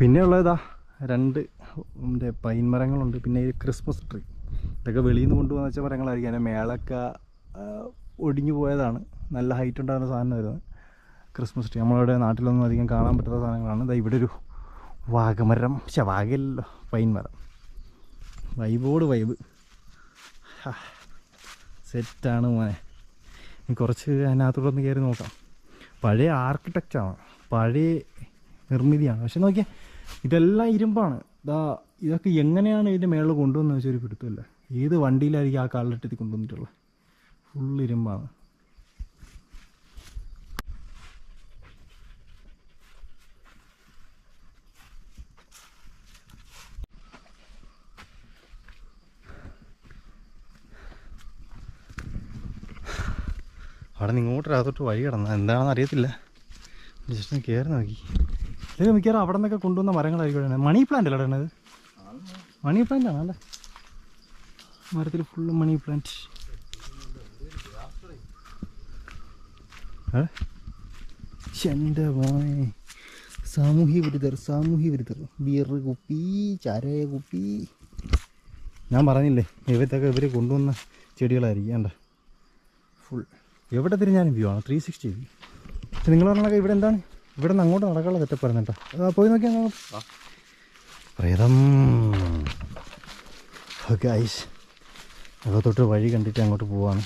പിന്നെ ഉള്ളതാ രണ്ട് എന്റെ പൈൻ മരങ്ങളുണ്ട്. പിന്നെ ഈ ക്രിസ്മസ് ട്രീ. ഇതൊക്കെ വെളിയിൽ നിന്ന് കൊണ്ടുവന്ന വെച്ച മരങ്ങളായിരിക്കും. അതിന്റെ മേളൊക്കെ ഒടിഞ്ഞു പോയതാണ്. നല്ല ഹൈറ്റ് ഉണ്ടാകുന്ന സാധനമായിരുന്നു. Christmas tree. നമ്മളിവിടെ നാട്ടിലൊന്നും അധികം കാണാൻ പറ്റാത്ത സാധനങ്ങളാണ്. ഇതാ ഇവിടെ ഒരു വാഗമരം. പക്ഷെ വാഗല്ലോ പൈൻ മരം. വൈബോട് വൈബ്. സെറ്റാണ് മോനെ. ഇനി കുറച്ച് അതിനകത്തൂടെ ഒന്ന് കയറി നോക്കാം. പഴയ ആർക്കിടെക്റ്റാണ് പഴയ നിർമ്മിതിയാണ്. പക്ഷെ നോക്കിയാൽ ഇതെല്ലാം ഇരുമ്പാണ്. ഇതാ ഇതൊക്കെ എങ്ങനെയാണ് ഇതിന്റെ മേളിൽ കൊണ്ടുവന്നത് വെച്ചാൽ ഒരു പിടുത്തമല്ല. ഏത് വണ്ടിയിലായിരിക്കും ആ കാലഘട്ടത്തിൽ കൊണ്ടുവന്നിട്ടുള്ളത്? ഫുൾ ഇരുമ്പാണ്. അവിടെ നിന്ന് ഇങ്ങോട്ടൊരാത്തോട്ട് വഴി കിടന്ന എന്താണെന്ന് അറിയത്തില്ല. ജസ്റ്റ് കയറി നോക്കി. ഇത് മിക്കവാറും അവിടെ നിന്നൊക്കെ കൊണ്ടുവന്ന മരങ്ങളായിരിക്കും. മണി പ്ലാന്റ് അല്ലേ ഇടണത്? മണി പ്ലാന്റ് ആണ് അല്ലേ? മരത്തിൽ ഫുള്ള് മണി പ്ലാന്റ് എന്റെ മോനെ. സാമൂഹ്യ വിരുദ്ധർ സാമൂഹ്യ വിരുദ്ധർ. ബിയർ കുപ്പി ചാരയ കുപ്പി. ഞാൻ പറഞ്ഞില്ലേ ഇവത്തൊക്കെ ഇവർ കൊണ്ടുവന്ന ചെടികളായിരിക്കും. വേണ്ട ഫുൾ എവിടെ തിരിഞ്ഞാലും വ്യൂ ആണ്. ത്രീ സിക്സ്റ്റി നിങ്ങൾ പറഞ്ഞൊക്കെ ഇവിടെ എന്താണ്? ഇവിടെ നിന്ന് അങ്ങോട്ട് നടക്കാനുള്ള സെറ്റപ്പ് പോയി നോക്കിയാൽ പ്രേതം. Okay ice. അകത്തോട്ട് വഴി കണ്ടിട്ട് അങ്ങോട്ട് പോവാണ്.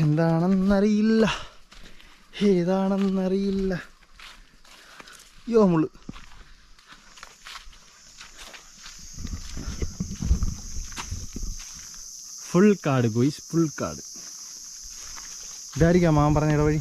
എന്താണെന്നറിയില്ല. ഏതാണെന്നറിയില്ല. യോ മുള്ളു. ഫുൾ കാട് ഗോയ്സ് ഫുൾ കാട്. ഇതായിരിക്കാം മാൻ പറഞ്ഞ ഇടവഴി.